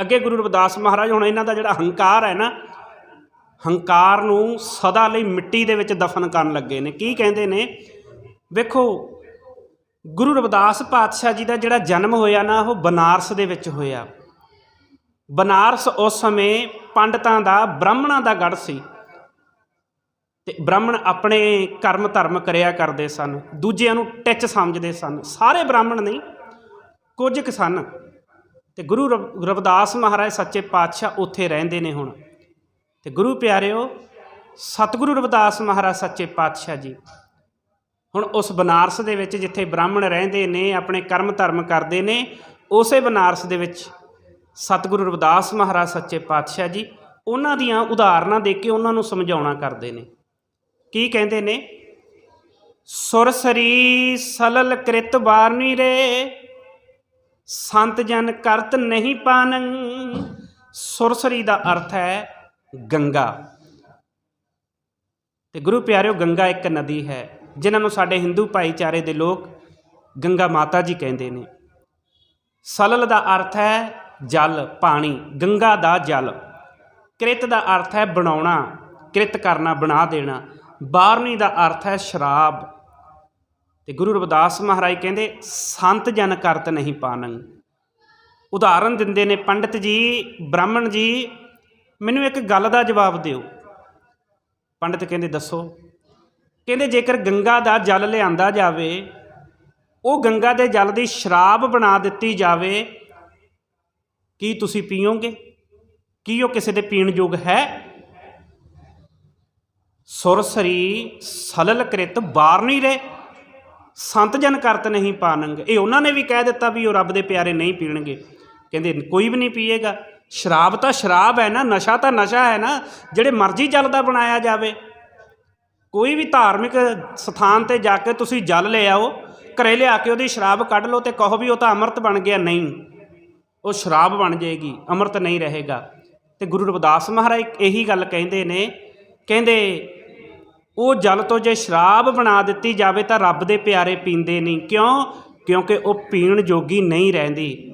ਅੱਗੇ ਗੁਰੂ ਰਵਿਦਾਸ ਮਹਾਰਾਜ ਹੁਣ ਇਹਨਾਂ ਦਾ ਜਿਹੜਾ ਹੰਕਾਰ ਹੈ ਨਾ, ਹੰਕਾਰ ਨੂੰ ਸਦਾ ਲਈ ਮਿੱਟੀ ਦੇ ਵਿੱਚ ਦਫਨ ਕਰਨ ਲੱਗੇ ਨੇ। ਕੀ ਕਹਿੰਦੇ ਨੇ? ਵੇਖੋ, ਗੁਰੂ ਰਵਿਦਾਸ ਪਾਤਸ਼ਾਹ ਜੀ ਦਾ ਜਿਹੜਾ ਜਨਮ ਹੋਇਆ ਨਾ, ਉਹ ਬਨਾਰਸ ਦੇ ਵਿੱਚ ਹੋਇਆ। ਬਨਾਰਸ ਉਸ ਸਮੇਂ ਪੰਡਤਾਂ ਦਾ, ਬ੍ਰਾਹਮਣਾਂ ਦਾ ਗੜ ਸੀ। ਤੇ ਬ੍ਰਾਹਮਣ ਆਪਣੇ ਕਰਮ ਧਰਮ ਕਰਿਆ ਕਰਦੇ ਸਨ। ਦੂਜਿਆਂ ਨੂੰ ਟਿੱਚ ਸਮਝਦੇ ਸਨ। ਸਾਰੇ ਬ੍ਰਾਹਮਣ ਨਹੀਂ, ਕੁਝ ਕੁ ਸਨ। ਤੇ ਗੁਰੂ ਰਵ- ਰਵਿਦਾਸ ਮਹਾਰਾਜ ਸੱਚੇ ਪਾਤਸ਼ਾਹ ਉੱਥੇ ਰਹਿੰਦੇ ਨੇ ਹੁਣ। ਤੇ ਗੁਰੂ ਪਿਆਰਿਓ, ਸਤਿਗੁਰੂ ਰਵਿਦਾਸ ਮਹਾਰਾਜ ਸੱਚੇ ਪਾਤਸ਼ਾਹ ਜੀ, ਹੁਣ ਉਸ ਬਨਾਰਸ ਦੇ ਵਿੱਚ ਜਿੱਥੇ ਬ੍ਰਾਹਮਣ ਰਹਿੰਦੇ ਨੇ, ਆਪਣੇ ਕਰਮ ਧਰਮ ਕਰਦੇ ਨੇ, ਉਸੇ ਬਨਾਰਸ ਦੇ ਵਿੱਚ ਸਤਿਗੁਰੂ ਰਵਿਦਾਸ ਮਹਾਰਾਜ ਸੱਚੇ ਪਾਤਸ਼ਾਹ ਜੀ, ਉਹਨਾਂ ਦੀਆਂ ਉਦਾਹਰਨਾਂ ਦੇ ਕੇ ਉਹਨਾਂ ਨੂੰ ਸਮਝਾਉਣਾ ਕਰਦੇ ਨੇ। ਕੀ ਕਹਿੰਦੇ ਨੇ? ਸੁਰਸਰੀ ਸਲਲ ਕ੍ਰਿਤ ਬਾਰਨੀ ਰੇ ਸੰਤ ਜਨ ਕਰਤ ਨਹੀਂ ਪਾਨੰ। ਸੁਰਸਰੀ ਦਾ ਅਰਥ ਹੈ ਗੰਗਾ। ਤੇ ਗੁਰੂ ਪਿਆਰਿਓ, ਗੰਗਾ ਇੱਕ ਨਦੀ ਹੈ, ਜਿਨ੍ਹਾਂ ਨੂੰ ਸਾਡੇ ਹਿੰਦੂ ਭਾਈਚਾਰੇ ਦੇ ਲੋਕ ਗੰਗਾ ਮਾਤਾ ਜੀ ਕਹਿੰਦੇ ਨੇ। ਸਲਲ ਦਾ ਅਰਥ ਹੈ ਜਲ, ਪਾਣੀ, ਗੰਗਾ ਦਾ ਜਲ। ਕ੍ਰਿਤ ਦਾ ਅਰਥ ਹੈ ਬਣਾਉਣਾ, ਕ੍ਰਿਤ ਕਰਨਾ, ਬਣਾ ਦੇਣਾ। ਬਾਰਨੀ ਦਾ ਅਰਥ ਹੈ ਸ਼ਰਾਬ। ਤੇ ਗੁਰੂ ਰਵਿਦਾਸ ਮਹਾਰਾਜ ਕਹਿੰਦੇ, ਸੰਤ ਜਨ ਕਰਤ ਨਹੀਂ ਪਾਨੰ। ਉਦਾਹਰਨ ਦਿੰਦੇ ਨੇ ਪੰਡਿਤ ਜੀ, ਬ੍ਰਾਹਮਣ ਜੀ। ਮੈਨੂੰ ਇੱਕ ਗੱਲ ਦਾ ਜਵਾਬ ਦਿਓ। ਪੰਡਿਤ ਕਹਿੰਦੇ, ਦੱਸੋ। ਕਹਿੰਦੇ, ਜੇਕਰ ਗੰਗਾ ਦਾ ਜਲ ਲਿਆਂਦਾ ਜਾਵੇ, ਉਹ ਗੰਗਾ ਦੇ ਜਲ ਦੀ ਸ਼ਰਾਬ ਬਣਾ ਦਿੱਤੀ ਜਾਵੇ, ਕੀ ਤੁਸੀਂ ਪੀਓਗੇ? ਕੀ ਉਹ ਕਿਸੇ ਦੇ ਪੀਣ ਯੋਗ ਹੈ? ਸੁਰਸਰੀ ਸਲਲ ਕ੍ਰਿਤ ਬਾਰ ਨਹੀਂ ਰਹੇ। ਸੰਤ ਜਨ ਕਰਤ ਨਹੀਂ ਪਾਣੰਗ। ਇਹ ਉਹਨਾਂ ਨੇ ਵੀ ਕਹਿ ਦਿੱਤਾ ਵੀ ਉਹ ਰੱਬ ਦੇ ਪਿਆਰੇ ਨਹੀਂ ਪੀਣਗੇ। ਕਹਿੰਦੇ, ਕੋਈ ਵੀ ਨਹੀਂ ਪੀਏਗਾ। ਸ਼ਰਾਬ ਤਾਂ ਸ਼ਰਾਬ ਹੈ ਨਾ, ਨਸ਼ਾ ਤਾਂ ਨਸ਼ਾ ਹੈ ਨਾ, ਜਿਹੜੇ ਮਰਜ਼ੀ ਜਲ ਦਾ ਬਣਾਇਆ ਜਾਵੇ। ਕੋਈ ਵੀ ਧਾਰਮਿਕ ਸਥਾਨ ਤੇ ਜਾ ਕੇ ਤੁਸੀਂ ਜਲ ਲੈ ਆਓ, ਘਰੇ ਲਿਆ ਕੇ ਉਹਦੀ ਸ਼ਰਾਬ ਕੱਢ ਲਓ ਤੇ ਕਹੋ ਵੀ ਉਹ ਤਾਂ ਅੰਮ੍ਰਿਤ ਬਣ ਗਿਆ। ਨਹੀਂ, ਉਹ ਸ਼ਰਾਬ ਬਣ ਜਾਏਗੀ, ਅੰਮ੍ਰਿਤ ਨਹੀਂ ਰਹੇਗਾ। ਤੇ ਗੁਰੂ ਰਵਿਦਾਸ ਮਹਾਰਾਜ ਇਹੀ ਗੱਲ ਕਹਿੰਦੇ ਨੇ। ਕਹਿੰਦੇ ਉਹ ਜਲ ਤੋਂ ਜੇ ਸ਼ਰਾਬ ਬਣਾ ਦਿੱਤੀ ਜਾਵੇ ਤਾਂ ਰੱਬ ਦੇ ਪਿਆਰੇ ਪੀਂਦੇ ਨਹੀਂ। ਕਿਉਂ? ਕਿਉਂਕਿ ਉਹ ਪੀਣ ਜੋਗੀ ਨਹੀਂ ਰਹਿੰਦੀ।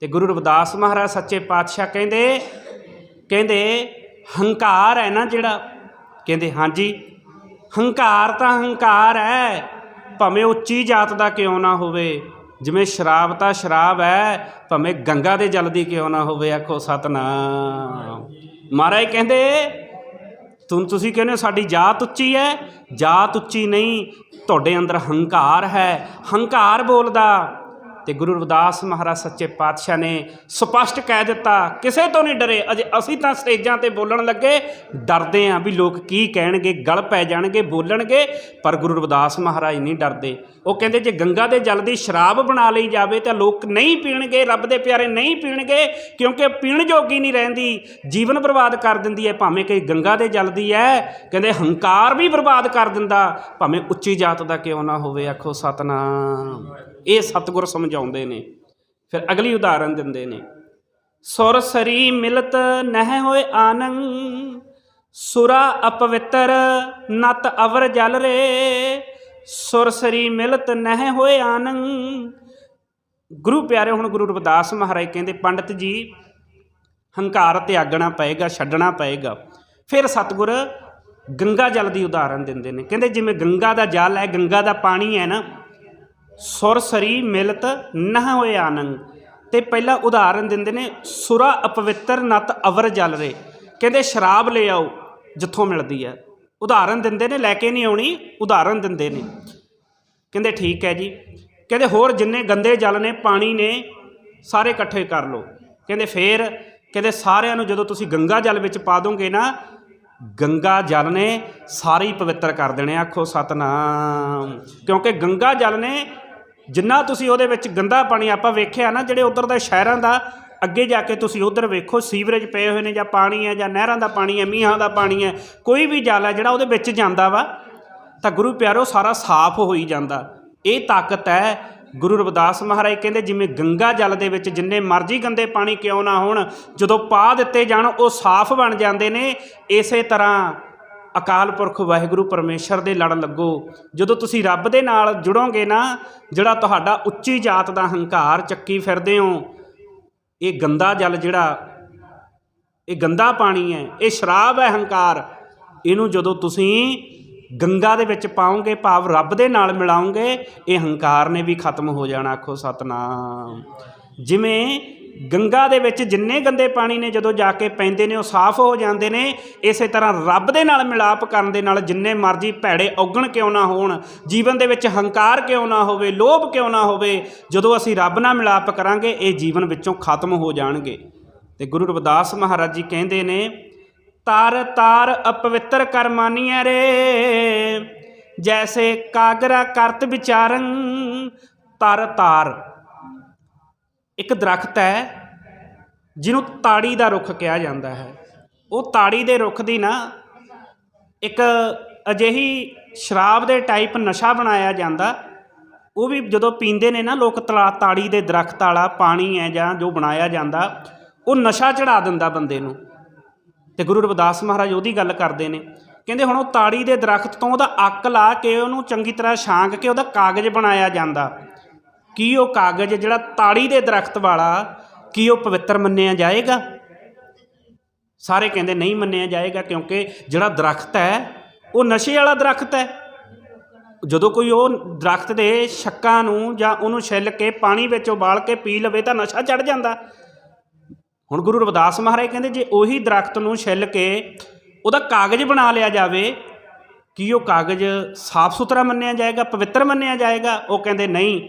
ਤੇ ਗੁਰੂ ਰਵਿਦਾਸ ਮਹਾਰਾਜ ਸੱਚੇ ਪਾਤਸ਼ਾਹ ਕਹਿੰਦੇ ਕਹਿੰਦੇ, ਹੰਕਾਰ ਹੈ ਨਾ ਜਿਹੜਾ? ਕਹਿੰਦੇ, ਹਾਂਜੀ, ਹੰਕਾਰ ਤਾਂ ਹੰਕਾਰ ਹੈ, ਭਾਵੇਂ ਉੱਚੀ ਜਾਤ ਦਾ ਕਿਉਂ ਨਾ ਹੋਵੇ। ਜਿਵੇਂ ਸ਼ਰਾਬ ਤਾਂ ਸ਼ਰਾਬ ਹੈ, ਭਾਵੇਂ ਗੰਗਾ ਦੇ ਜਲ ਦੀ ਕਿਉਂ ਨਾ ਹੋਵੇ, ਆਖੋ ਸਤਨਾਮ। ਮਹਾਰਾਜ ਕਹਿੰਦੇ ਤੁਮ ਤੁਸੀਂ ਕਹਿੰਦੇ ਹੋ, ਸਾਡੀ ਜਾਤ ਉੱਚੀ ਹੈ, ਜਾਤ ਉੱਚੀ ਨਹੀਂ, ਤੁਹਾਡੇ ਅੰਦਰ ਹੰਕਾਰ ਹੈ। ਹੰਕਾਰ ਬੋਲਦਾ। ਤੇ ਗੁਰੂ ਰਵਿਦਾਸ ਮਹਾਰਾਜ ਸੱਚੇ ਪਾਤਸ਼ਾਹ ਨੇ ਸਪਸ਼ਟ ਕਹਿ ਦਿੱਤਾ, ਕਿਸੇ ਤੋਂ ਨਹੀਂ ਡਰੇ, ਅਜੇ ਅਸੀਂ ਤਾਂ ਸਟੇਜਾਂ ਤੇ ਬੋਲਣ ਲੱਗੇ, ਡਰਦੇ ਆਂ ਵੀ ਲੋਕ ਕੀ ਕਹਿਣਗੇ, ਗਲ ਪੈ ਜਾਣਗੇ, ਬੋਲਣਗੇ, ਪਰ ਗੁਰੂ ਰਵਿਦਾਸ ਮਹਾਰਾਜ ਨਹੀਂ ਡਰਦੇ। ਉਹ ਕਹਿੰਦੇ, ਜੇ ਗੰਗਾ ਦੇ ਜਲ ਦੀ ਸ਼ਰਾਬ ਬਣਾ ਲਈ ਜਾਵੇ ਤਾਂ ਲੋਕ ਨਹੀਂ ਪੀਣਗੇ, ਰੱਬ ਦੇ ਪਿਆਰੇ ਨਹੀਂ ਪੀਣਗੇ, ਕਿਉਂਕਿ ਪੀਣ ਜੋਗੀ ਨਹੀਂ ਰਹਿੰਦੀ, ਜੀਵਨ ਬਰਬਾਦ ਕਰ ਦਿੰਦੀ ਹੈ, ਭਾਵੇਂ ਕਿ ਗੰਗਾ ਦੇ ਜਲ ਦੀ ਹੈ, ਕਹਿੰਦੇ ਹੰਕਾਰ ਵੀ ਬਰਬਾਦ ਕਰ ਦਿੰਦਾ, ਭਾਵੇਂ ਉੱਚੀ ਜਾਤ ਦਾ ਕਿਉਂ ਨਾ ਹੋਵੇ, ਆਖੋ ਸਤਨਾਮ। ਇਹ ਸਤਿਗੁਰ ਸਮਝਾਉਂਦੇ ਨੇ। ਫਿਰ ਅਗਲੀ ਉਦਾਹਰਨ ਦਿੰਦੇ ਨੇ। ਸੁਰ ਸਰੀ ਮਿਲਤ ਨਹਿ ਹੋਏ ਆਨੰਦ ਸੁਰਾ ਅਪਵਿੱਤਰ ਨਤ ਅਵਰ ਜਲ ਰੇ। ਸੁਰ ਸਰੀ ਮਿਲਤ ਨਹਿ ਹੋਏ ਆਨੰਦ ਗੁਰੂ ਪਿਆਰੇ, ਹੁਣ ਗੁਰੂ ਰਵਿਦਾਸ ਮਹਾਰਾਜ ਕਹਿੰਦੇ, ਪੰਡਤ ਜੀ, ਹੰਕਾਰ 'ਤੇ ਆਗਣਾ ਪਏਗਾ, ਛੱਡਣਾ ਪਏਗਾ। ਫਿਰ ਸਤਿਗੁਰ ਗੰਗਾ ਜਲ ਦੀ ਉਦਾਹਰਨ ਦਿੰਦੇ ਨੇ। ਕਹਿੰਦੇ, ਜਿਵੇਂ ਗੰਗਾ ਦਾ ਜਲ ਹੈ, ਗੰਗਾ ਦਾ ਪਾਣੀ ਹੈ ਨਾ ਸੁਰ ਸਰੀ ਮਿਲਤ ਨਹ ਹੋਏ ਆਨੰਦ ਤੇ ਪਹਿਲਾ ਉਦਾਹਰਨ ਦਿੰਦੇ ਨੇ, ਸੁਰਾ ਅਪਵਿੱਤਰ ਨਤ ਅਵਰ ਜਲ ਰੇ। ਕਹਿੰਦੇ ਸ਼ਰਾਬ ਲੈ ਆਓ, ਜਿੱਥੋਂ ਮਿਲਦੀ ਹੈ। ਉਦਾਹਰਨ ਦਿੰਦੇ ਨੇ, ਲੈ ਕੇ ਨਹੀਂ ਆਉਣੀ, ਉਦਾਹਰਨ ਦਿੰਦੇ ਨੇ। ਕਹਿੰਦੇ ਠੀਕ ਹੈ ਜੀ। ਕਹਿੰਦੇ ਹੋਰ ਜਿੰਨੇ ਗੰਦੇ ਜਲ ਨੇ, ਪਾਣੀ ਨੇ, ਸਾਰੇ ਇਕੱਠੇ ਕਰ ਲਓ। ਕਹਿੰਦੇ ਫੇਰ, ਕਹਿੰਦੇ ਸਾਰਿਆਂ ਨੂੰ ਜਦੋਂ ਤੁਸੀਂ ਗੰਗਾ ਜਲ ਵਿੱਚ ਪਾ ਦੋਗੇ ਨਾ, ਗੰਗਾ ਜਲ ਨੇ ਸਾਰੇ ਹੀ ਪਵਿੱਤਰ ਕਰ ਦੇਣੇ ਆਖੋ ਸਤਨਾਮ। ਕਿਉਂਕਿ ਗੰਗਾ ਜਲ ਨੇ ਜਿੰਨਾ ਤੁਸੀਂ ਉਹਦੇ ਵਿੱਚ ਗੰਦਾ ਪਾਣੀ ਆਪਾਂ ਵੇਖਿਆ ਨਾ, ਜਿਹੜੇ ਉਧਰ ਦੇ ਸ਼ਹਿਰਾਂ ਦਾ, ਅੱਗੇ ਜਾ ਕੇ ਤੁਸੀਂ ਉਧਰ ਵੇਖੋ, ਸੀਵਰੇਜ ਪਏ ਹੋਏ ਨੇ ਜਾਂ ਪਾਣੀ ਹੈ ਜਾਂ ਨਹਿਰਾਂ ਦਾ ਪਾਣੀ ਹੈ, ਮੀਂਹਾਂ ਦਾ ਪਾਣੀ ਹੈ, ਕੋਈ ਵੀ ਜਲ ਹੈ ਜਿਹੜਾ ਉਹਦੇ ਵਿੱਚ ਜਾਂਦਾ ਵਾ, ਤਾਂ ਗੁਰੂ ਪਿਆਰੋ ਸਾਰਾ ਸਾਫ਼ ਹੋਈ ਜਾਂਦਾ। ਇਹ ਤਾਕਤ ਹੈ, ਗੁਰੂ ਰਵਿਦਾਸ ਮਹਾਰਾਜ ਕਹਿੰਦੇ ਜਿਵੇਂ ਗੰਗਾ ਜਲ ਦੇ ਵਿੱਚ ਜਿੰਨੇ ਮਰਜ਼ੀ ਗੰਦੇ ਪਾਣੀ ਕਿਉਂ ਨਾ ਹੋਣ, ਜਦੋਂ ਪਾ ਦਿੱਤੇ ਜਾਣ, ਉਹ ਸਾਫ਼ ਬਣ ਜਾਂਦੇ ਨੇ, ਇਸੇ ਤਰ੍ਹਾਂ ਅਕਾਲ ਪੁਰਖ ਵਾਹਿਗੁਰੂ ਪਰਮੇਸ਼ਰ ਦੇ ਲੜ ਲੱਗੋ। ਜਦੋਂ ਤੁਸੀਂ ਰੱਬ ਦੇ ਨਾਲ ਜੁੜੋਗੇ ਨਾ, ਜਿਹੜਾ ਤੁਹਾਡਾ ਉੱਚੀ ਜਾਤ ਦਾ ਹੰਕਾਰ ਚੱਕੀ ਫਿਰਦੇ ਹੋ, ਇਹ ਗੰਦਾ ਜਲ ਜਿਹੜਾ, ਇਹ ਗੰਦਾ ਪਾਣੀ ਹੈ, ਇਹ ਸ਼ਰਾਬ ਹੈ ਹੰਕਾਰ। ਇਹਨੂੰ ਜਦੋਂ ਤੁਸੀਂ ਗੰਗਾ ਦੇ ਵਿੱਚ ਪਾਓਗੇ, ਭਾਵ ਰੱਬ ਦੇ ਨਾਲ ਮਿਲਾਓਗੇ, ਇਹ ਹੰਕਾਰ ਨੇ ਵੀ ਖਤਮ ਹੋ ਜਾਣਾ, ਆਖੋ ਸਤਨਾਮ। ਜਿਵੇਂ ਗੰਗਾ ਦੇ ਵਿੱਚ ਜਿੰਨੇ ਗੰਦੇ ਪਾਣੀ ਨੇ ਜਦੋਂ ਜਾ ਕੇ ਪੈਂਦੇ ਨੇ, ਉਹ ਸਾਫ਼ ਹੋ ਜਾਂਦੇ ਨੇ, ਇਸੇ ਤਰ੍ਹਾਂ ਰੱਬ ਦੇ ਨਾਲ ਮਿਲਾਪ ਕਰਨ ਦੇ ਨਾਲ ਜਿੰਨੇ ਮਰਜ਼ੀ ਭੈੜੇ ਔਗਣ ਕਿਉਂ ਨਾ ਹੋਣ, ਜੀਵਨ ਦੇ ਵਿੱਚ ਹੰਕਾਰ ਕਿਉਂ ਨਾ ਹੋਵੇ, ਲੋਭ ਕਿਉਂ ਨਾ ਹੋਵੇ, ਜਦੋਂ ਅਸੀਂ ਰੱਬ ਨਾਲ ਮਿਲਾਪ ਕਰਾਂਗੇ, ਇਹ ਜੀਵਨ ਵਿੱਚੋਂ ਖਤਮ ਹੋ ਜਾਣਗੇ। ਤੇ ਗੁਰੂ ਰਵਿਦਾਸ ਮਹਾਰਾਜ ਜੀ ਕਹਿੰਦੇ ਨੇ, ਤਾਰ ਤਾਰ ਅਪਵਿੱਤਰ ਕਰ ਮਾਨੀਐ ਰੇ, ਜੈਸੇ ਕਾਗਰਾ ਕਰਤ ਵਿਚਾਰੰ, ਤਰ, ਤਾਰ। ਇੱਕ ਦਰਖਤ ਹੈ, ਜਿਹਨੂੰ ਤਾੜੀ ਦਾ ਰੁੱਖ ਕਿਹਾ ਜਾਂਦਾ ਹੈ। ਉਹ ਤਾੜੀ ਦੇ ਰੁੱਖ ਦੀ ਨਾ ਇੱਕ ਅਜਿਹੀ ਸ਼ਰਾਬ ਦੇ ਟਾਈਪ ਨਸ਼ਾ ਬਣਾਇਆ ਜਾਂਦਾ। ਉਹ ਵੀ ਜਦੋਂ ਪੀਂਦੇ ਨੇ ਨਾ ਲੋਕ ਤਲਾ, ਤਾੜੀ ਦੇ ਦਰਖਤ ਵਾਲਾ ਪਾਣੀ ਹੈ ਜਾਂ ਜੋ ਬਣਾਇਆ ਜਾਂਦਾ, ਉਹ ਨਸ਼ਾ ਚੜਾ ਦਿੰਦਾ ਬੰਦੇ ਨੂੰ। ਤੇ ਗੁਰੂ ਰਵਿਦਾਸ ਮਹਾਰਾਜ ਉਹਦੀ ਗੱਲ ਕਰਦੇ ਨੇ। ਕਹਿੰਦੇ ਹੁਣ ਉਹ ਤਾੜੀ ਦੇ ਦਰਖਤ ਤੋਂ ਉਹਦਾ ਅੱਕ ਲਾ ਕੇ ਉਹਨੂੰ ਚੰਗੀ ਤਰ੍ਹਾਂ ਛਾਂਗ ਕੇ ਉਹਦਾ ਕਾਗਜ਼ ਬਣਾਇਆ ਜਾਂਦਾ। ਕੀ ਉਹ ਕਾਗਜ਼ ਜਿਹੜਾ ਤਾੜੀ ਦੇ ਦਰਖਤ ਵਾਲਾ, ਕੀ ਉਹ ਪਵਿੱਤਰ ਮੰਨਿਆ ਜਾਏਗਾ? ਸਾਰੇ ਕਹਿੰਦੇ ਨਹੀਂ ਮੰਨਿਆ ਜਾਏਗਾ ਕਿਉਂਕਿ ਜਿਹੜਾ ਦਰਖਤ ਹੈ, ਉਹ ਨਸ਼ੇ ਵਾਲਾ ਦਰਖਤ ਹੈ। ਜਦੋਂ ਕੋਈ ਉਹ ਦਰਖਤ ਦੇ ਸ਼ੱਕਾਂ ਨੂੰ ਜਾਂ ਉਹਨੂੰ ਛਿੱਲ ਕੇ ਪਾਣੀ ਵਿੱਚ ਉਬਾਲ ਕੇ ਪੀ ਲਵੇ ਤਾਂ ਨਸ਼ਾ ਚੜ ਜਾਂਦਾ। ਹੁਣ ਗੁਰੂ ਰਵਿਦਾਸ ਮਹਾਰਾਜ ਕਹਿੰਦੇ ਜੇ ਉਹੀ ਦਰਖਤ ਨੂੰ ਛਿੱਲ ਕੇ ਉਹਦਾ ਕਾਗਜ਼ ਬਣਾ ਲਿਆ ਜਾਵੇ, ਕੀ ਉਹ ਕਾਗਜ਼ ਸਾਫ਼ ਸੁਥਰਾ ਮੰਨਿਆ ਜਾਏਗਾ, ਪਵਿੱਤਰ ਮੰਨਿਆ ਜਾਏਗਾ? ਉਹ ਕਹਿੰਦੇ ਨਹੀਂ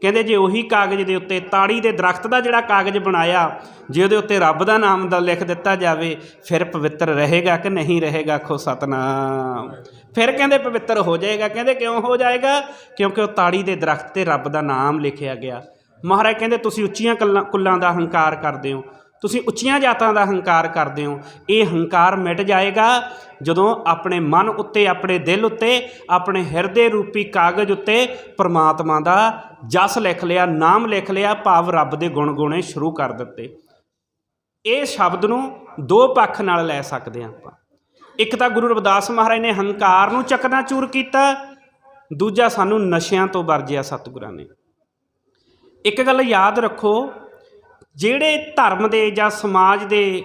ਕਹਿੰਦੇ ਜੇ ਉਹੀ ਕਾਗਜ਼ ਦੇ ਉੱਤੇ ਤਾੜੀ ਦੇ ਦਰਖਤ ਦਾ ਜਿਹੜਾ ਕਾਗਜ਼ ਬਣਾਇਆ, ਜੇ ਉਹਦੇ ਉੱਤੇ ਰੱਬ ਦਾ ਨਾਮ ਦਾ ਲਿਖ ਦਿੱਤਾ ਜਾਵੇ, ਫਿਰ ਪਵਿੱਤਰ ਰਹੇਗਾ ਕਿ ਨਹੀਂ ਰਹੇਗਾ ਖੋ ਸਤਨਾਮ। ਫਿਰ ਕਹਿੰਦੇ ਪਵਿੱਤਰ ਹੋ ਜਾਏਗਾ। ਕਹਿੰਦੇ ਕਿਉਂ ਹੋ ਜਾਏਗਾ? ਕਿਉਂਕਿ ਉਹ ਤਾੜੀ ਦੇ ਦਰਖਤ ਤੇ ਰੱਬ ਦਾ ਨਾਮ ਲਿਖਿਆ ਗਿਆ। ਮਹਾਰਾਜ ਕਹਿੰਦੇ, ਤੁਸੀਂ ਉੱਚੀਆਂ ਕੱਲਾਂ ਕੁੱਲਾਂ ਦਾ ਹੰਕਾਰ ਕਰਦੇ ਹੋ। ਤੁਸੀਂ ਉੱਚੀਆਂ ਜਾਤਾਂ ਦਾ ਹੰਕਾਰ ਕਰਦੇ ਹੋ। ਇਹ ਹੰਕਾਰ ਮਿਟ ਜਾਏਗਾ ਜਦੋਂ ਆਪਣੇ ਮਨ ਉੱਤੇ, ਆਪਣੇ ਦਿਲ ਉੱਤੇ, ਆਪਣੇ ਹਿਰਦੇ ਰੂਪੀ ਕਾਗਜ਼ ਉੱਤੇ ਪ੍ਰਮਾਤਮਾ ਦਾ ਜਸ ਲਿਖ ਲਿਆ, ਨਾਮ ਲਿਖ ਲਿਆ, ਭਾਵ ਰੱਬ ਦੇ ਗੁਣ ਗਾਉਣੇ ਸ਼ੁਰੂ ਕਰ ਦਿੱਤੇ। ਇਹ ਸ਼ਬਦ ਨੂੰ ਦੋ ਪੱਖ ਨਾਲ ਲੈ ਸਕਦੇ ਹਾਂ ਆਪਾਂ। ਇੱਕ ਤਾਂ ਗੁਰੂ ਰਵਿਦਾਸ ਮਹਾਰਾਜ ਨੇ ਹੰਕਾਰ ਨੂੰ ਚੱਕਣਾ ਚੂਰ ਕੀਤਾ, ਦੂਜਾ ਸਾਨੂੰ ਨਸ਼ਿਆਂ ਤੋਂ ਵਰਜਿਆ ਸਤਿਗੁਰਾਂ ਨੇ। ਇੱਕ ਗੱਲ ਯਾਦ ਰੱਖੋ ਜਿਹੜੇ ਧਰਮ ਦੇ ਜਾਂ ਸਮਾਜ ਦੇ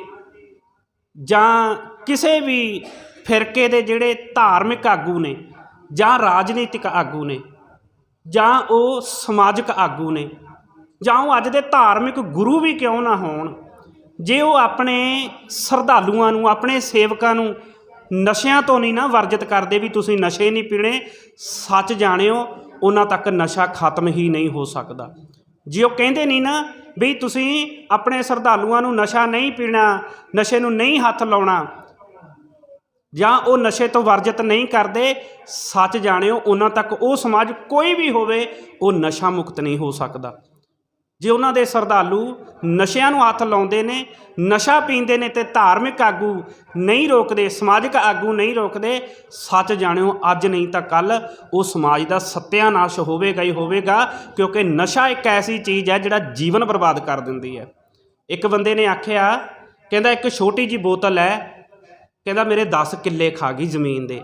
ਜਾਂ ਕਿਸੇ ਵੀ ਫਿਰਕੇ ਦੇ ਜਿਹੜੇ ਧਾਰਮਿਕ ਆਗੂ ਨੇ ਜਾਂ ਰਾਜਨੀਤਿਕ ਆਗੂ ਨੇ ਜਾਂ ਉਹ ਸਮਾਜਿਕ ਆਗੂ ਨੇ ਜਾਂ ਉਹ ਅੱਜ ਦੇ ਧਾਰਮਿਕ ਗੁਰੂ ਵੀ ਕਿਉਂ ਨਾ ਹੋਣ, ਜੇ ਉਹ ਆਪਣੇ ਸਰਧਾਲੂਆਂ ਨੂੰ, ਆਪਣੇ ਸੇਵਕਾਂ ਨੂੰ ਨਸ਼ਿਆਂ ਤੋਂ ਨਹੀਂ ਨਾ ਵਰਜਿਤ ਕਰਦੇ ਵੀ ਤੁਸੀਂ ਨਸ਼ੇ ਨਹੀਂ ਪੀਣੇ, ਸੱਚ ਜਾਣਿਓ, ਉਹਨਾਂ ਤੱਕ ਨਸ਼ਾ ਖਤਮ ਹੀ ਨਹੀਂ ਹੋ ਸਕਦਾ। ਜੇ ਉਹ ਕਹਿੰਦੇ ਨਹੀਂ ਨਾ ਵੀ ਤੁਸੀਂ ਆਪਣੇ ਸਰਧਾਲੂਆਂ ਨੂੰ ਨਸ਼ਾ ਨਹੀਂ ਪੀਣਾ, ਨਸ਼ੇ ਨੂੰ ਨਹੀਂ ਹੱਥ ਲਾਉਣਾ, ਜਾਂ ਉਹ ਨਸ਼ੇ ਤੋਂ ਵਰਜਿਤ ਨਹੀਂ ਕਰਦੇ, ਸੱਚ ਜਾਣਿਓ ਉਹਨਾਂ ਤੱਕ ਉਹ ਸਮਾਜ ਕੋਈ ਵੀ ਹੋਵੇ, ਉਹ ਨਸ਼ਾ ਮੁਕਤ ਨਹੀਂ ਹੋ ਸਕਦਾ। ਜੇ ਉਹਨਾਂ ਦੇ ਸਰਧਾਲੂ ਨਸ਼ਿਆਂ ਨੂੰ ਹੱਥ ਲਾਉਂਦੇ ਨੇ, ਨਸ਼ਾ ਪੀਂਦੇ ਨੇ ਤੇ ਧਾਰਮਿਕ ਆਗੂ ਨਹੀਂ ਰੋਕਦੇ, ਸਮਾਜਿਕ ਆਗੂ ਨਹੀਂ ਰੋਕਦੇ, ਸੱਚ ਜਾਣਿਓ ਅੱਜ ਨਹੀਂ ਤਾਂ ਕੱਲ ਉਹ ਸਮਾਜ ਦਾ ਸਤਿਆਨਾਸ਼ ਹੋਵੇਗਾ ਹੀ ਹੋਵੇਗਾ, ਕਿਉਂਕਿ ਨਸ਼ਾ ਇੱਕ ਐਸੀ ਚੀਜ਼ ਹੈ ਜਿਹੜਾ ਜੀਵਨ ਬਰਬਾਦ ਕਰ ਦਿੰਦੀ ਹੈ। ਇੱਕ ਬੰਦੇ ਨੇ ਆਖਿਆ, ਕਹਿੰਦਾ ਇੱਕ ਛੋਟੀ ਜੀ ਬੋਤਲ ਹੈ, ਕਹਿੰਦਾ ਮੇਰੇ 10 ਕਿੱਲੇ ਖਾ ਗਈ ਜ਼ਮੀਨ ਦੇ।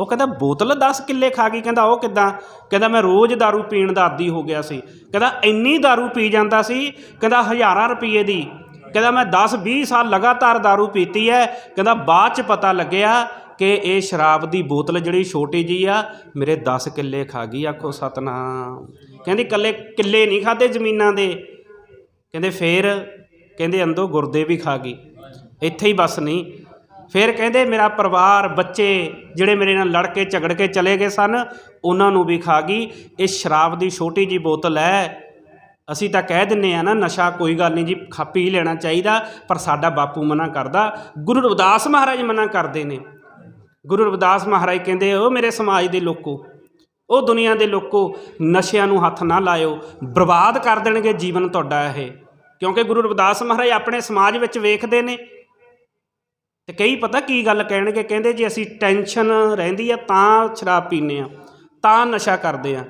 ਉਹ ਕਹਿੰਦਾ ਬੋਤਲ 10 ਕਿੱਲੇ ਖਾ ਗਈ ਕਹਿੰਦਾ ਉਹ ਕਿਦਾਂ ਕਹਿੰਦਾ ਮੈਂ ਰੋਜ਼ दारू ਪੀਣ ਦਾ ਆਦੀ ਹੋ ਗਿਆ ਸੀ ਕਹਿੰਦਾ ਇੰਨੀ दारू ਪੀ ਜਾਂਦਾ ਸੀ ਕਹਿੰਦਾ ਹਜ਼ਾਰਾਂ ਰੁਪਏ ਦੀ ਕਹਿੰਦਾ ਮੈਂ 10 20 ਸਾਲ ਲਗਾਤਾਰ दारू ਪੀਤੀ ਹੈ ਕਹਿੰਦਾ ਬਾਅਦ ਚ ਪਤਾ ਲੱਗਿਆ ਕਿ ਇਹ ਸ਼ਰਾਬ ਦੀ ਬੋਤਲ ਜਿਹੜੀ ਛੋਟੀ ਜੀ ਆ ਮੇਰੇ 10 ਕਿੱਲੇ ਖਾ ਗਈ ਆਖੋ ਸਤਨਾਮ ਕਹਿੰਦੀ ਕੱਲੇ ਕਿੱਲੇ ਨਹੀਂ ਖਾਦੇ ਜ਼ਮੀਨਾਂ ਦੇ ਕਹਿੰਦੇ ਫੇਰ ਕਹਿੰਦੇ ਅੰਦੋ ਗੁਰਦੇ ਵੀ ਖਾ ਗਈ ਇੱਥੇ ਹੀ ਬਸ ਨਹੀਂ ਫਿਰ ਕਹਿੰਦੇ ਮੇਰਾ ਪਰਿਵਾਰ, ਬੱਚੇ ਜਿਹੜੇ ਮੇਰੇ ਨਾਲ ਲੜ ਕੇ, ਝਗੜ ਕੇ ਚਲੇ ਗਏ ਸਨ, ਉਹਨਾਂ ਨੂੰ ਵੀ ਖਾ ਗਈ। ਇਹ ਸ਼ਰਾਬ ਦੀ ਛੋਟੀ ਜੀ ਬੋਤਲ ਹੈ। ਅਸੀਂ ਤਾਂ ਕਹਿ ਦਿੰਨੇ ਆ ਨਾ, ਨਸ਼ਾ ਕੋਈ ਗੱਲ ਨਹੀਂ ਜੀ, ਖਾ ਪੀ ਲੈਣਾ ਚਾਹੀਦਾ, ਪਰ ਸਾਡਾ ਬਾਪੂ ਮਨਾ ਕਰਦਾ। ਗੁਰੂ ਰਵਿਦਾਸ ਮਹਾਰਾਜ ਮਨਾ ਕਰਦੇ ਨੇ। ਗੁਰੂ ਰਵਿਦਾਸ ਮਹਾਰਾਜ ਕਹਿੰਦੇ ਉਹ ਮੇਰੇ ਸਮਾਜ ਦੇ ਲੋਕੋ ਉਹ ਦੁਨੀਆ ਦੇ ਲੋਕੋ, ਨਸ਼ਿਆਂ ਨੂੰ ਹੱਥ ਨਾ ਲਾਇਓ, ਬਰਬਾਦ ਕਰ ਦੇਣਗੇ ਜੀਵਨ ਤੁਹਾਡਾ ਇਹ। ਕਿਉਂਕਿ ਗੁਰੂ ਰਵਿਦਾਸ ਮਹਾਰਾਜ ਆਪਣੇ ਸਮਾਜ ਵਿੱਚ ਵੇਖਦੇ ਨੇ। ਤੇ ਕਈ ਪਤਾ ਕੀ ਗੱਲ ਕਹਿਣਗੇ? ਕਹਿੰਦੇ ਜੇ ਅਸੀਂ ਟੈਨਸ਼ਨ ਰਹਿੰਦੀ ਆ ਤਾਂ ਸ਼ਰਾਬ ਪੀਨੇ ਆ, ਤਾਂ ਨਸ਼ਾ ਕਰਦੇ ਆ।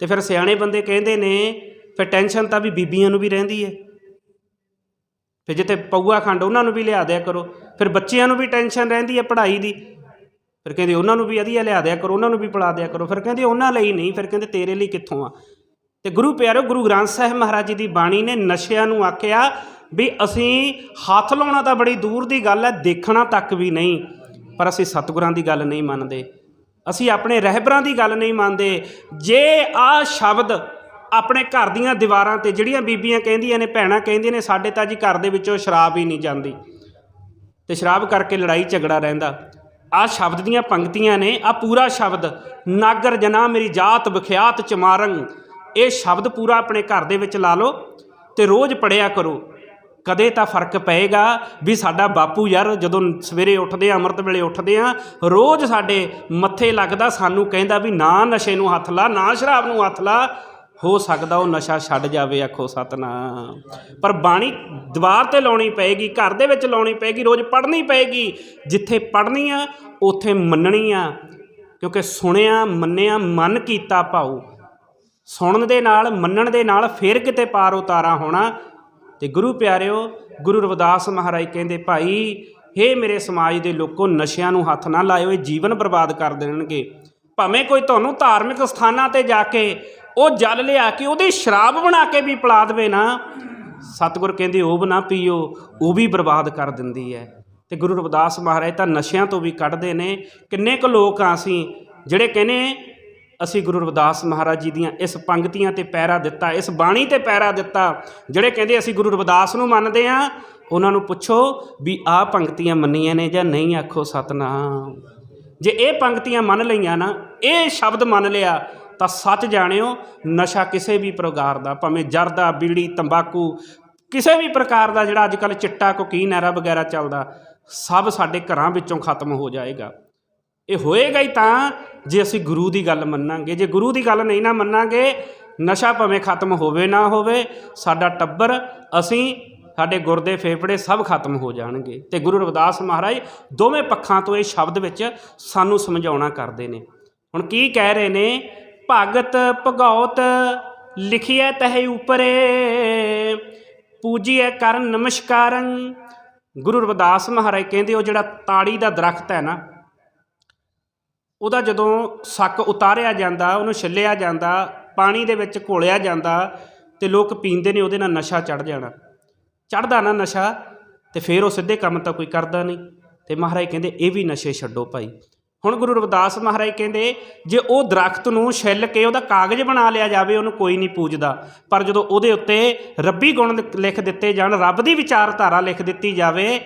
ਤੇ ਫਿਰ ਸਿਆਣੇ ਬੰਦੇ ਕਹਿੰਦੇ ਨੇ, ਫਿਰ ਟੈਨਸ਼ਨ ਤਾਂ ਵੀ ਬੀਬੀਆਂ ਨੂੰ ਵੀ ਰਹਿੰਦੀ ਹੈ ਫਿਰ ਜਿੱਥੇ ਪਊਆ ਖੰਡ ਉਹਨਾਂ ਨੂੰ ਵੀ ਲਿਆ ਦਿਆ ਕਰੋ। ਫਿਰ ਬੱਚਿਆਂ ਨੂੰ ਵੀ ਟੈਨਸ਼ਨ ਰਹਿੰਦੀ ਹੈ ਪੜ੍ਹਾਈ ਦੀ। ਫਿਰ ਕਹਿੰਦੇ ਉਹਨਾਂ ਨੂੰ ਵੀ ਵਧੀਆ ਲਿਆ ਦਿਆ ਕਰੋ, ਉਹਨਾਂ ਨੂੰ ਵੀ ਪੜਾ ਦਿਆ ਕਰੋ। ਫਿਰ ਕਹਿੰਦੇ ਉਹਨਾਂ ਲਈ ਨਹੀਂ, ਫਿਰ ਕਹਿੰਦੇ ਤੇਰੇ ਲਈ ਕਿੱਥੋਂ ਆ? ਤੇ ਗੁਰੂ ਪਿਆਰੋ, ਗੁਰੂ ਗ੍ਰੰਥ ਸਾਹਿਬ ਮਹਾਰਾਜ ਜੀ ਦੀ ਬਾਣੀ ਨੇ ਨਸ਼ਿਆਂ ਨੂੰ ਆਖਿਆ ਵੀ ਅਸੀਂ ਹੱਥ ਲਾਉਣਾ ਤਾਂ ਬੜੀ ਦੂਰ ਦੀ ਗੱਲ ਹੈ, ਦੇਖਣਾ ਤੱਕ ਵੀ ਨਹੀਂ। ਪਰ ਅਸੀਂ ਸਤਿਗੁਰਾਂ ਦੀ ਗੱਲ ਨਹੀਂ ਮੰਨਦੇ। ਅਸੀਂ ਆਪਣੇ ਰਹਿਬਰਾਂ ਦੀ ਗੱਲ ਨਹੀਂ ਮੰਨਦੇ। ਜੇ ਆ ਸ਼ਬਦ ਆਪਣੇ ਘਰ ਦੀਆਂ ਦੀਵਾਰਾਂ ਤੇ ਜਿਹੜੀਆਂ ਬੀਬੀਆਂ ਕਹਿੰਦੀਆਂ ਨੇ, ਭੈਣਾਂ ਕਹਿੰਦੀਆਂ ਨੇ, ਸਾਡੇ ਤਾਂ ਜੀ ਘਰ ਦੇ ਵਿੱਚੋਂ ਸ਼ਰਾਬ ਹੀ ਨਹੀਂ ਜਾਂਦੀ। ਤੇ ਸ਼ਰਾਬ ਕਰਕੇ ਲੜਾਈ ਝਗੜਾ ਰਹਿੰਦਾ। ਆ ਸ਼ਬਦ ਦੀਆਂ ਪੰਕਤੀਆਂ ਨੇ ਆ ਪੂਰਾ ਸ਼ਬਦ, ਨਾਗਰ ਜਨਾ ਮੇਰੀ ਜਾਤ ਵਿਖਿਆਤ ਚਮਾਰੰਗ। ਇਹ ਸ਼ਬਦ ਪੂਰਾ ਆਪਣੇ ਘਰ ਦੇ ਵਿੱਚ ਲਾ ਲਓ ਤੇ ਰੋਜ਼ ਪੜਿਆ ਕਰੋ। ਕਦੇ ਤਾਂ ਫ਼ਰਕ ਪਏਗਾ ਵੀ ਸਾਡਾ ਬਾਪੂ ਯਾਰ ਜਦੋਂ ਸਵੇਰੇ ਉੱਠਦੇ ਆ, ਅੰਮ੍ਰਿਤ ਵੇਲੇ ਉੱਠਦੇ ਆ, ਰੋਜ਼ ਸਾਡੇ ਮੱਥੇ ਲੱਗਦਾ, ਸਾਨੂੰ ਕਹਿੰਦਾ ਵੀ ਨਾ ਨਸ਼ੇ ਨੂੰ ਹੱਥ ਲਾ, ਨਾ ਸ਼ਰਾਬ ਨੂੰ ਹੱਥ ਲਾ। ਹੋ ਸਕਦਾ ਉਹ ਨਸ਼ਾ ਛੱਡ ਜਾਵੇ ਆਖੋ ਸਤਨਾਮ। ਪਰ ਬਾਣੀ ਦੀਵਾਰ ਤੇ ਲਾਉਣੀ ਪਏਗੀ, ਘਰ ਦੇ ਵਿੱਚ ਲਾਉਣੀ ਪਏਗੀ, ਰੋਜ਼ ਪੜ੍ਹਨੀ ਪਏਗੀ। ਜਿੱਥੇ ਪੜ੍ਹਨੀ ਆ, ਉੱਥੇ ਮੰਨਣੀ ਆ। ਕਿਉਂਕਿ ਸੁਣਿਆ, ਮੰਨਿਆ, ਮਨ ਕੀਤਾ ਭਾਉ। ਸੁਣਨ ਦੇ ਨਾਲ, ਮੰਨਣ ਦੇ ਨਾਲ ਫੇਰ ਕਿਤੇ ਪਾਰ ਉਤਾਰਾ ਹੋਣਾ। ਤੇ ਗੁਰੂ ਪਿਆਰਿਓ, ਗੁਰੂ ਰਵਿਦਾਸ ਮਹਾਰਾਜ ਕਹਿੰਦੇ, ਭਾਈ, ਹੇ ਮੇਰੇ ਸਮਾਜ ਦੇ ਲੋਕੋ, ਨਸ਼ਿਆਂ ਨੂੰ ਹੱਥ ਨਾ ਲਾਇਓ, ਇਹ ਜੀਵਨ ਬਰਬਾਦ ਕਰ ਦੇਣਗੇ। ਭਾਵੇਂ ਕੋਈ ਤੁਹਾਨੂੰ ਧਾਰਮਿਕ ਸਥਾਨਾਂ ਤੇ ਜਾ ਕੇ ਉਹ ਜਲ ਲਿਆ ਕੇ, ਉਹਦੀ ਸ਼ਰਾਬ ਬਣਾ ਕੇ ਵੀ ਪਿਲਾ ਦੇਵੇ ਨਾ, ਸਤਿਗੁਰ ਕਹਿੰਦੇ, ਉਹ ਨਾ ਪੀਓ, ਉਹ ਵੀ ਬਰਬਾਦ ਕਰ ਦਿੰਦੀ ਹੈ। ਤੇ ਗੁਰੂ ਰਵਿਦਾਸ ਮਹਾਰਾਜ ਤਾਂ ਨਸ਼ਿਆਂ ਤੋਂ ਵੀ ਕੱਢਦੇ ਨੇ। ਕਿੰਨੇ ਕੁ ਲੋਕ ਆ ਅਸੀਂ, ਜਿਹੜੇ ਕਹਿੰਦੇ ਅਸੀਂ ਗੁਰੂ ਰਵਿਦਾਸ ਮਹਾਰਾਜ ਜੀ ਦੀਆਂ ਇਸ ਪੰਕਤੀਆਂ ਤੇ ਪੈਰਾ ਦਿੱਤਾ, ਇਸ ਬਾਣੀ ਤੇ ਪੈਰਾ ਦਿੱਤਾ, ਜਿਹੜੇ ਕਹਿੰਦੇ ਅਸੀਂ ਗੁਰੂ ਰਵਿਦਾਸ ਨੂੰ ਮੰਨਦੇ ਆ ਉਹਨਾਂ ਨੂੰ ਪੁੱਛੋ ਵੀ ਆਹ ਪੰਕਤੀਆਂ ਮੰਨੀਆਂ ਨੇ ਜਾਂ ਨਹੀਂ, ਆਖੋ ਸਤਨਾਮ। ਜੇ ਇਹ ਪੰਕਤੀਆਂ ਮੰਨ ਲਈਆਂ ਨਾ, ਇਹ ਸ਼ਬਦ ਮੰਨ ਲਿਆ, ਤਾਂ ਸੱਚ ਜਾਣਿਓ, ਨਸ਼ਾ ਕਿਸੇ ਵੀ ਪ੍ਰਕਾਰ ਦਾ, ਭਾਵੇਂ ਜਰਦਾ ਬੀੜੀ, ਤੰਬਾਕੂ, ਕਿਸੇ ਵੀ ਪ੍ਰਕਾਰ ਦਾ ਜਿਹੜਾ ਅੱਜ ਕੱਲ ਚਿੱਟਾ, ਕੋਕੀਨ, ਐਰਾ ਵਗੈਰਾ ਚੱਲਦਾ, ਸਭ ਸਾਡੇ ਘਰਾਂ ਵਿੱਚੋਂ ਖਤਮ ਹੋ ਜਾਏਗਾ। ਇਹ ਹੋਏਗਾ ਹੀ ਤਾਂ ਜੇ ਅਸੀਂ ਗੁਰੂ ਦੀ ਗੱਲ ਮੰਨਾਂਗੇ। ਜੇ ਗੁਰੂ ਦੀ ਗੱਲ ਨਹੀਂ ਨਾ ਮੰਨਾਂਗੇ, ਨਸ਼ਾ ਭਾਵੇਂ ਖਤਮ ਹੋਵੇ ਨਾ ਹੋਵੇ, ਸਾਡਾ ਟੱਬਰ, ਅਸੀਂ, ਸਾਡੇ ਗੁਰਦੇ ਫੇਫੜੇ ਸਭ ਖਤਮ ਹੋ ਜਾਣਗੇ। ਤੇ ਗੁਰੂ ਰਵਿਦਾਸ ਮਹਾਰਾਜ ਦੋਵੇਂ ਪੱਖਾਂ ਤੋਂ ਇਹ ਸ਼ਬਦ ਵਿੱਚ ਸਾਨੂੰ ਸਮਝਾਉਣਾ ਕਰਦੇ ਨੇ। ਹੁਣ ਕੀ ਕਹਿ ਰਹੇ ਨੇ? ਭਗਤ ਭਗਉਤ ਲਿਖਿਐ ਤਹਿ ਉਪਰੇ, ਪੂਜੀਐ ਕਰਨ ਨਮਸਕਾਰੰ। ਗੁਰੂ ਰਵਿਦਾਸ ਮਹਾਰਾਜ ਕਹਿੰਦੇ, ਉਹ ਜਿਹੜਾ ਤਾੜੀ ਦਾ ਦਰਖਤ ਹੈ ਨਾ ਉਹਦਾ ਜਦੋਂ ਸੱਕ ਉਤਾਰਿਆ ਜਾਂਦਾ, ਉਹਨੂੰ ਛਿੱਲਿਆ ਜਾਂਦਾ, ਪਾਣੀ ਦੇ ਵਿੱਚ ਘੋਲਿਆ ਜਾਂਦਾ ਤੇ ਲੋਕ ਪੀਂਦੇ ਨੇ, ਉਹਦੇ ਨਾਲ ਨਸ਼ਾ ਚੜ ਜਾਣਾ। ਚੜਦਾ ਨਾ ਨਸ਼ਾ ਤੇ ਫਿਰ ਉਹ ਸਿੱਧੇ ਕੰਮ ਤਾਂ ਕੋਈ ਕਰਦਾ ਨਹੀਂ। ਤੇ ਮਹਾਰਾਜ ਕਹਿੰਦੇ, ਇਹ ਵੀ ਨਸ਼ੇ ਛੱਡੋ ਭਾਈ। ਹੁਣ ਗੁਰੂ ਰਵਿਦਾਸ ਮਹਾਰਾਜ ਕਹਿੰਦੇ, ਜੇ ਉਹ ਦਰਖਤ ਨੂੰ ਛਿੱਲ ਕੇ ਉਹਦਾ ਕਾਗਜ਼ ਬਣਾ ਲਿਆ ਜਾਵੇ, ਉਹਨੂੰ ਕੋਈ ਨਹੀਂ ਪੂਜਦਾ। ਪਰ ਜਦੋਂ ਉਹਦੇ ਉੱਤੇ ਰੱਬੀ ਗੁਣ ਲਿਖ- ਲਿਖ ਦਿੱਤੇ ਜਾਣ, ਰੱਬ ਦੀ ਵਿਚਾਰਧਾਰਾ ਲਿਖ ਦਿੱਤੀ ਜਾਵੇ,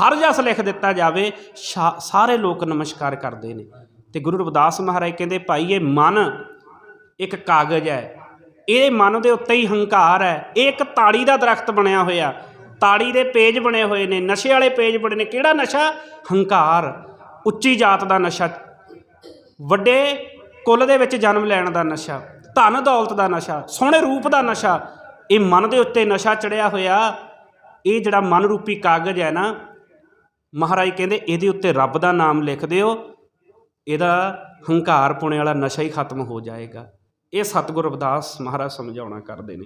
ਹਰ ਜਸ ਲਿਖ ਦਿੱਤਾ ਜਾਵੇ, ਸ਼ਾ- ਸਾਰੇ ਲੋਕ ਨਮਸਕਾਰ ਕਰਦੇ ਨੇ। ਤੇ ਗੁਰੂ ਰਵਿਦਾਸ ਮਹਾਰਾਜ ਕਹਿੰਦੇ, ਭਾਈ, ਇਹ ਮਨ ਇੱਕ ਕਾਗਜ਼ ਹੈ। ਇਹ ਮਨ ਦੇ ਉੱਤੇ ਹੀ ਹੰਕਾਰ ਹੈ। ਇਹ ਇੱਕ ਤਾੜੀ ਦਾ ਦਰਖਤ ਬਣਿਆ ਹੋਇਆ। ਤਾੜੀ ਦੇ ਪੇਜ ਬਣੇ ਹੋਏ ਨੇ। ਨਸ਼ੇ ਵਾਲੇ ਪੇਜ ਬਣੇ ਨੇ। ਕਿਹੜਾ ਨਸ਼ਾ? ਹੰਕਾਰ। ਉੱਚੀ ਜਾਤ ਦਾ ਨਸ਼ਾ। ਵੱਡੇ ਕੁੱਲ ਦੇ ਵਿੱਚ ਜਨਮ ਲੈਣ ਦਾ ਨਸ਼ਾ। ਧਨ ਦੌਲਤ ਦਾ ਨਸ਼ਾ। ਸੋਹਣੇ ਰੂਪ ਦਾ ਨਸ਼ਾ। ਇਹ ਮਨ ਦੇ ਉੱਤੇ ਨਸ਼ਾ ਚੜਿਆ ਹੋਇਆ। ਇਹ ਜਿਹੜਾ ਮਨ ਰੂਪੀ ਕਾਗਜ਼ ਹੈ ਨਾ, ਮਹਾਰਾਜ ਕਹਿੰਦੇ, ਇਹਦੇ ਉੱਤੇ ਰੱਬ ਦਾ ਨਾਮ ਲਿਖ ਦਿਓ। ਇਹਦਾ ਹੰਕਾਰ ਪੁਣੇ ਵਾਲਾ ਨਸ਼ਾ ਹੀ ਖਤਮ ਹੋ ਜਾਏਗਾ। ਇਹ ਸਤਿਗੁਰ ਰਵਿਦਾਸ ਮਹਾਰਾਜ ਸਮਝਾਉਣਾ ਕਰਦੇ ਨੇ।